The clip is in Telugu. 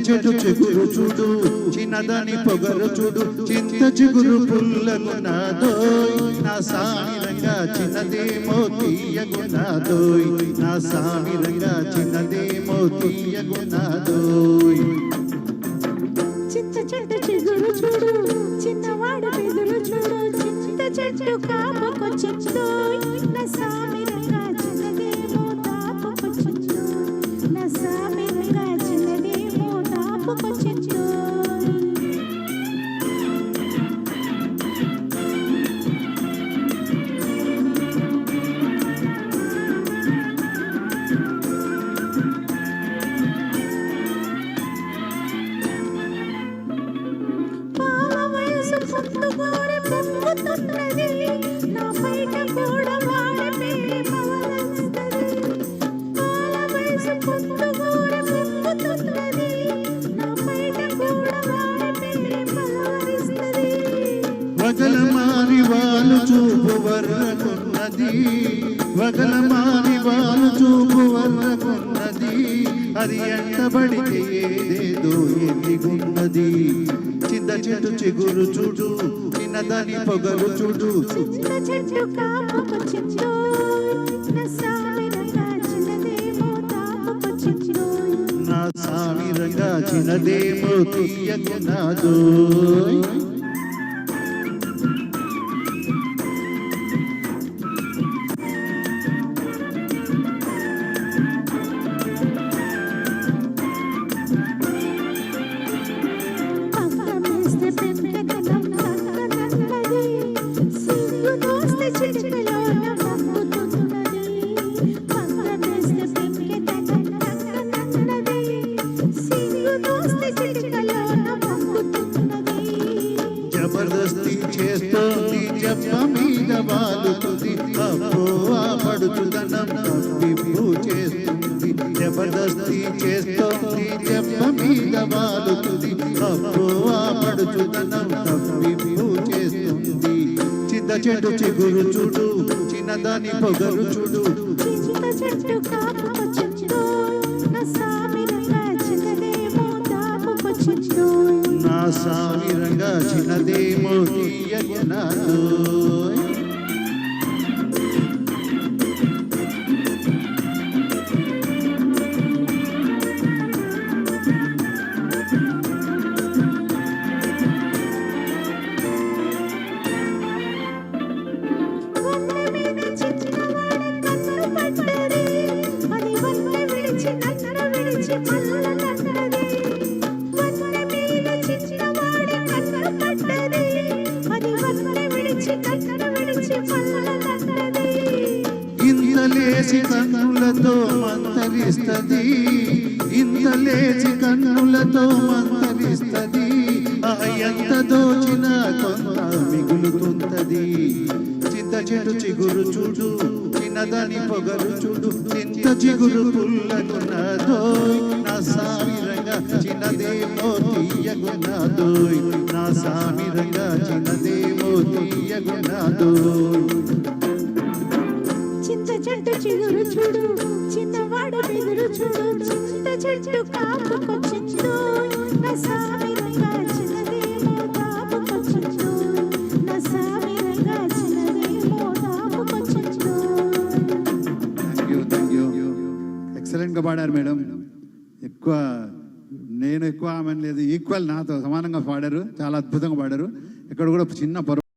చెడు చిగురు చూడు చిన్నదని పొగరు చూడు చింత చిగురు పుల్లగున్నాదోయ్ నా సామిరంగా చిన్నదేమో తీయగున్నాదోయ్ నా సామిరంగా చిన్నదేమో తీయగున్నాదోయ్ చింత చెట్టు చిగురు చూడు చిన్నవాడు పెదురు చూడు చింత చెట్టు కాపుకొచ్చిందో నా సామిరంగా చిన్నదేమో నా వగల మారి వాళ్ళు చూపు వర్రకున్నది వగల మారి వాళ్ళు చూపు వర్రకున్నది అది ఎంటబడితే ఏదేదో ఎల్లిగున్నది చెట్టు చిగురు చూడు చిన్నదాని పొగరు చూడు. చింత చెట్టు కాపుకొచ్చిందో నా సామిరంగా చిన్నదేమో దాపుకొచ్చిందో నా సామిరంగా చిన్నదేమో తీయకున్నాదో పక్కమేస్తే జబర్దస్తి చేస్తోంది జప్ప మీద వాలుతుంది. అబ్బో ఆ పడుచుదనం తప్పిప్పు చేస్తుంది. చింత చెట్టు చిగురు చూడు. చిన్నదాని పొగరు చూడు. చెట్టు నా సామిరంగా చిన్నదేమో నా సామిరంగా చిన్నదేమో తీయకున్నాదో ఇంతలేసి కన్నులతో మంతరిస్తది ఇంతలేసి కన్నులతో మంతరిస్తది ఆ ఎంత దోచిన కొంత మిగులుతుంటది. చింత చెడు చిగురు చూడు చిన్నదని పొగరు చూడు. చింత చిగురు పుల్లగున్నదో నా సామిరంగా చిన్నదేమో తీయగున్నదోయ్ నా సామిరంగా చిన్నదేమో తీయగున్నదోయ్ చింత చూడు చిన్నవాడు బెదురు చూడు చింత చెట్టు కాపుకొచ్చిందో నా చిన్నదేమో దాపుకొచ్చిందో నా చిన్నదేమో దాపుకొచ్చిందో థ్యాంక్ యూ థ్యాంక్ యూ ఎక్సలెంట్గా పాడారు మేడం. ఎక్కువ నేను ఎక్కువ ఆమె లేదు ఈక్వల్ నాతో సమానంగా పాడారు చాలా అద్భుతంగా పాడారు. ఇక్కడ కూడా చిన్న పొర